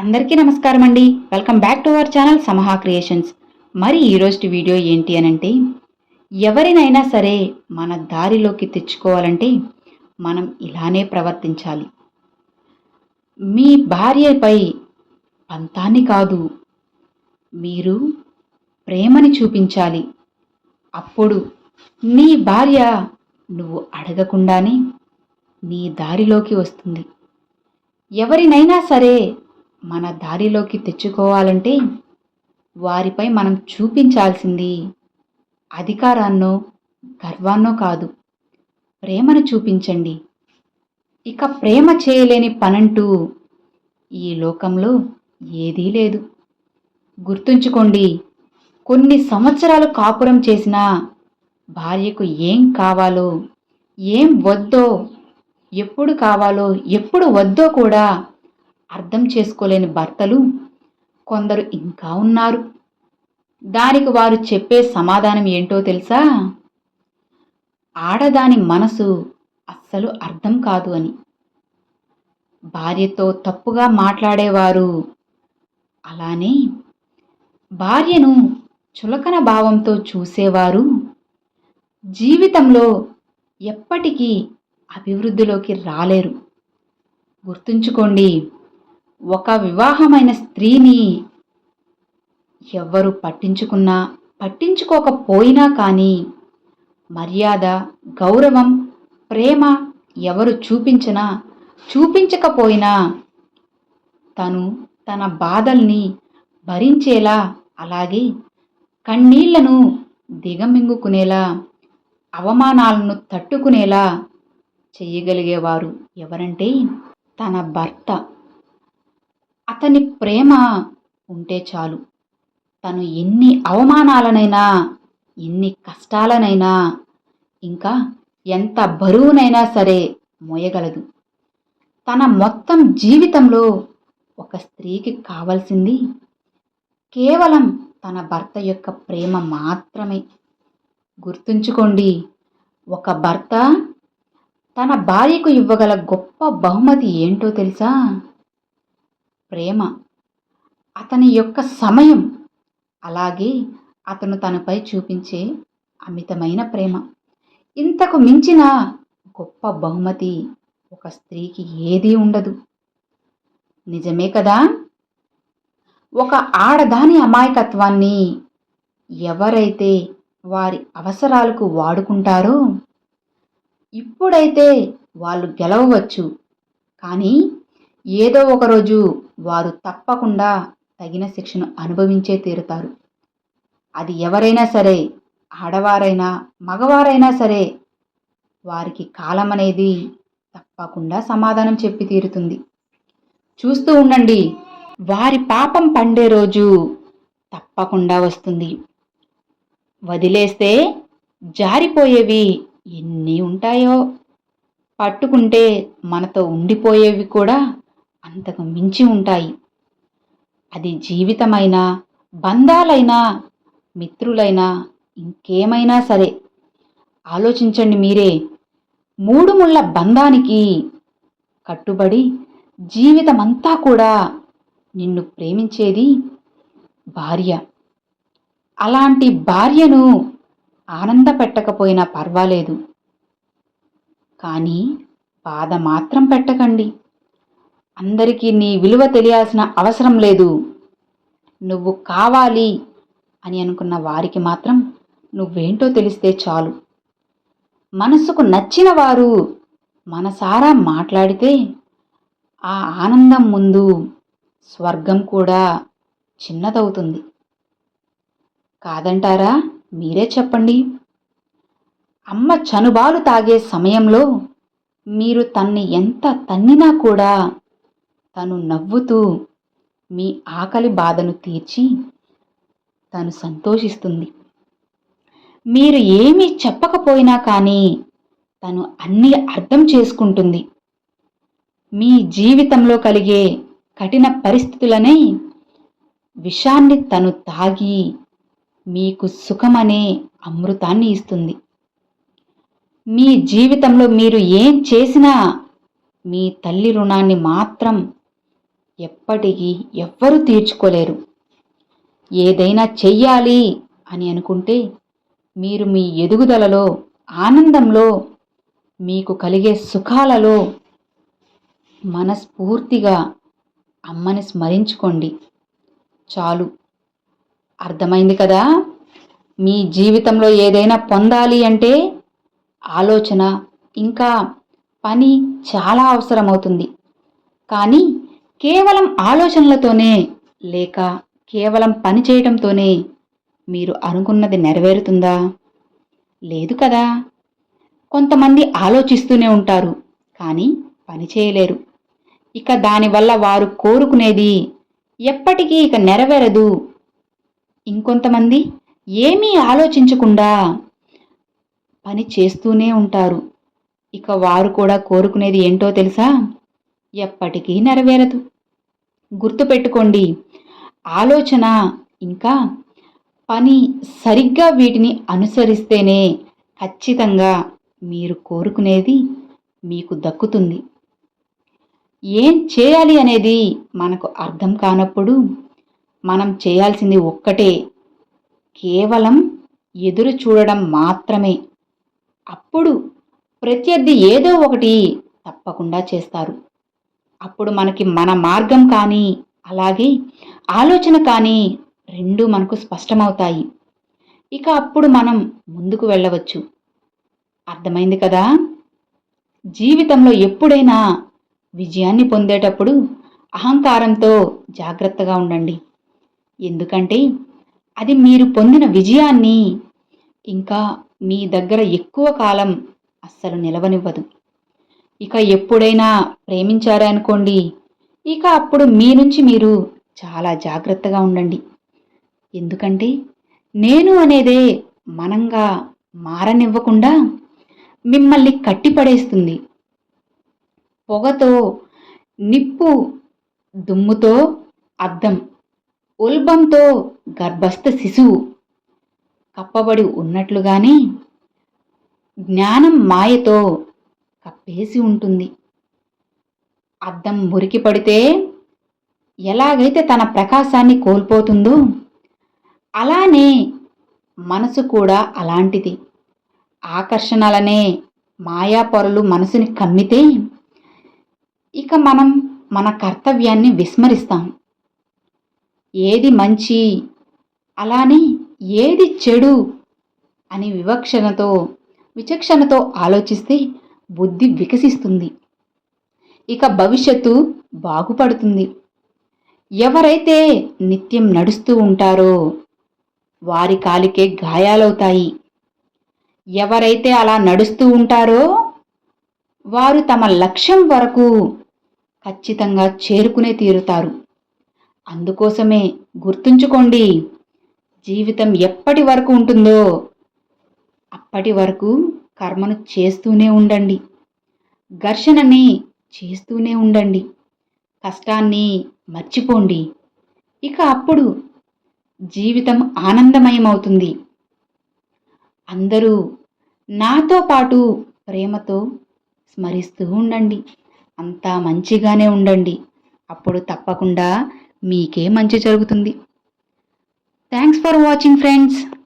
అందరికీ నమస్కారం అండి. Welcome back to our channel Samaha creations మరి ఈరోజు వీడియో ఏంటి అనంటే ఎవరినైనా సరే మన దారిలోకి తెచ్చుకోవాలంటే మనం ఇలానే ప్రవర్తించాలి. మీ భార్యపై పంతాన్ని కాదు మీరు ప్రేమని చూపించాలి. అప్పుడు నీ భార్య నువ్వు అడగకుండానే నీ దారిలోకి వస్తుంది. ఎవరినైనా సరే మన దారిలోకి తెచ్చుకోవాలంటే వారిపై మనం చూపించాల్సింది అధికారాన్నో గర్వాన్నో కాదు. ప్రేమను చూపించండి. ఇక ప్రేమ చేయలేని పనంటూ ఈ లోకంలో ఏదీ లేదు. గుర్తుంచుకోండి కొన్ని సంవత్సరాలు కాపురం చేసినా భార్యకు ఏం కావాలో ఏం వద్దో ఎప్పుడు కావాలో ఎప్పుడు వద్దో కూడా అర్థం చేసుకోలేని భర్తలు కొందరు ఇంకా ఉన్నారు. దానికి వారు చెప్పే సమాధానం ఏంటో తెలుసా? ఆడదాని మనసు అస్సలు అర్థం కాదు అని. భార్యతో తప్పుగా మాట్లాడేవారు అలానే భార్యను చులకన భావంతో చూసేవారు. జీవితంలో ఎప్పటికీ అభివృద్ధిలోకి రాలేరు. గుర్తుంచుకోండి ఒక వివాహమైన స్త్రీని ఎవ్వరు పట్టించుకున్నా పట్టించుకోకపోయినా కానీ మర్యాద గౌరవం ప్రేమ ఎవరు చూపించినా చూపించకపోయినా తను తన బాధల్ని భరించేలా అలాగే కన్నీళ్ళను దిగమింగుకునేలా అవమానాలను తట్టుకునేలా చేయగలిగేవారు ఎవరంటే తన భర్త. అతని ప్రేమ ఉంటే చాలు. తను ఎన్ని అవమానాలనైనా ఎన్ని కష్టాలనైనా ఇంకా ఎంత బరువునైనా సరే మోయగలదు. తన మొత్తం జీవితంలో ఒక స్త్రీకి కావలసింది కేవలం తన భర్త యొక్క ప్రేమ మాత్రమే. గుర్తుంచుకోండి ఒక భర్త తన భార్యకు ఇవ్వగల గొప్ప బహుమతి ఏంటో తెలుసా? ప్రేమ. అతని యొక్క సమయం. అలాగే అతను తనపై చూపించే అమితమైన ప్రేమ. ఇంతకు మించిన గొప్ప బహుమతి ఒక స్త్రీకి ఏదీ ఉండదు. నిజమే కదా? ఒక ఆడదాని అమాయకత్వాన్ని ఎవరైతే వారి అవసరాలకు వాడుకుంటారో ఇప్పుడైతే వాళ్ళు గెలవవచ్చు. కానీ ఏదో ఒకరోజు వారు తప్పకుండా తగిన శిక్షను అనుభవించే తీరుతారు. అది ఎవరైనా సరే ఆడవారైనా మగవారైనా సరే వారికి కాలం అనేది తప్పకుండా సమాధానం చెప్పి తీరుతుంది. చూస్తూ ఉండండి వారి పాపం పండే రోజు తప్పకుండా వస్తుంది. వదిలేస్తే జారిపోయేవి ఎన్ని ఉంటాయో పట్టుకుంటే మనతో ఉండిపోయేవి కూడా అంతకు మించి ఉంటాయి. అది జీవితమైనా బంధాలైనా మిత్రులైనా ఇంకేమైనా సరే. ఆలోచించండి మీరే. మూడు ముళ్ళ బంధానికి కట్టుబడి జీవితమంతా కూడా నిన్ను ప్రేమించేది భార్య. అలాంటి భార్యను ఆనంద పెట్టకపోయినా పర్వాలేదు. కానీ బాధ మాత్రం పెట్టకండి. అందరికీ నీ విలువ తెలియాల్సిన అవసరం లేదు. నువ్వు కావాలి అని అనుకున్న వారికి మాత్రం నువ్వేంటో తెలిస్తే చాలు. మనసుకు నచ్చిన వారు మనసారా మాట్లాడితే ఆ ఆనందం ముందు స్వర్గం కూడా చిన్నదవుతుంది. కాదంటారా? మీరే చెప్పండి. అమ్మ చనుబాలు తాగే సమయంలో మీరు తన్ని ఎంత తన్నినా కూడా తను నవ్వుతూ మీ ఆకలి బాధను తీర్చి తను సంతోషిస్తుంది. మీరు ఏమీ చెప్పకపోయినా కానీ తను అన్నీ అర్థం చేసుకుంటుంది. మీ జీవితంలో కలిగే కఠిన పరిస్థితులనే విషాన్ని తను తాగి మీకు సుఖమనే అమృతాన్ని ఇస్తుంది. మీ జీవితంలో మీరు ఏం చేసినా మీ తల్లి రుణాన్ని మాత్రం ఎప్పటికీ ఎవ్వరూ తీర్చుకోలేరు. ఏదైనా చెయ్యాలి అని అనుకుంటే మీరు మీ ఎదుగుదలలో ఆనందంలో మీకు కలిగే సుఖాలలో మనస్ఫూర్తిగా అమ్మని స్మరించుకోండి. చాలు. అర్థమైంది కదా? మీ జీవితంలో ఏదైనా పొందాలి అంటే ఆలోచన ఇంకా పని చాలా అవసరమవుతుంది. కానీ కేవలం ఆలోచనలతోనే లేక కేవలం పని చేయడంతోనే మీరు అనుకున్నది నెరవేరుతుందా? లేదు కదా. కొంతమంది ఆలోచిస్తూనే ఉంటారు కానీ పని చేయలేరు. ఇక దానివల్ల వారు కోరుకునేది ఎప్పటికీ ఇక నెరవేరదు. ఇంకొంతమంది ఏమీ ఆలోచించకుండా పని చేస్తూనే ఉంటారు. ఇక వారు కూడా కోరుకునేది ఏంటో తెలుసా? ఎప్పటికీ నెరవేరదు. గుర్తుపెట్టుకోండి ఆలోచన ఇంకా పని సరిగ్గా వీటిని అనుసరిస్తేనే ఖచ్చితంగా మీరు కోరుకునేది మీకు దక్కుతుంది. ఏం చేయాలి అనేది మనకు అర్థం కానప్పుడు మనం చేయాల్సింది ఒక్కటే కేవలం ఎదురు చూడడం మాత్రమే. అప్పుడు ప్రత్యర్థి ఏదో ఒకటి తప్పకుండా చేస్తారు. అప్పుడు మనకి మన మార్గం కానీ అలాగే ఆలోచన కానీ రెండు మనకు స్పష్టమవుతాయి. ఇక అప్పుడు మనం ముందుకు వెళ్ళవచ్చు. అర్థమైంది కదా? జీవితంలో ఎప్పుడైనా విజయాన్ని పొందేటప్పుడు అహంకారంతో జాగ్రత్తగా ఉండండి. ఎందుకంటే అది మీరు పొందిన విజయాన్ని ఇంకా మీ దగ్గర ఎక్కువ కాలం అస్సలు నిలవనివ్వదు. ఇక ఎప్పుడైనా ప్రేమించారనుకోండి ఇక అప్పుడు మీ నుంచి మీరు చాలా జాగ్రత్తగా ఉండండి. ఎందుకంటే నేను అనేదే మనంగా మారనివ్వకుండా మిమ్మల్ని కట్టిపడేస్తుంది. పొగతో నిప్పు దుమ్ముతో అద్దం ఉల్బంతో గర్భస్థ శిశువు కప్పబడి ఉన్నట్లుగానే జ్ఞానం మాయతో కప్పేసి ఉంటుంది. అద్దం మురికి పడితే ఎలాగైతే తన ప్రకాశాన్ని కోల్పోతుందో అలానే మనసు కూడా అలాంటిది. ఆకర్షణలనే మాయాపరులు మనసుని కమ్మితే ఇక మనం మన కర్తవ్యాన్ని విస్మరిస్తాం. ఏది మంచి అలానే ఏది చెడు అని వివక్షణతో విచక్షణతో ఆలోచిస్తే బుద్ధి వికసిస్తుంది. ఇక భవిష్యత్తు బాగుపడుతుంది. ఎవరైతే నిత్యం నడుస్తూ ఉంటారో వారి కాలికే గాయాలవుతాయి. ఎవరైతే అలా నడుస్తూ ఉంటారో వారు తమ లక్ష్యం వరకు ఖచ్చితంగా చేరుకునే తీరుతారు. అందుకోసమే గుర్తుంచుకోండి జీవితం ఎప్పటి వరకు ఉంటుందో అప్పటి వరకు కర్మను చేస్తూనే ఉండండి. ఘర్షణని చేస్తూనే ఉండండి. కష్టాన్ని మర్చిపోండి. ఇక అప్పుడు జీవితం ఆనందమయమవుతుంది. అందరూ నాతో పాటు ప్రేమతో స్మరిస్తూ ఉండండి. అంతా మంచిగానే ఉండండి. అప్పుడు తప్పకుండా మీకే మంచి జరుగుతుంది. Thanks for watching friends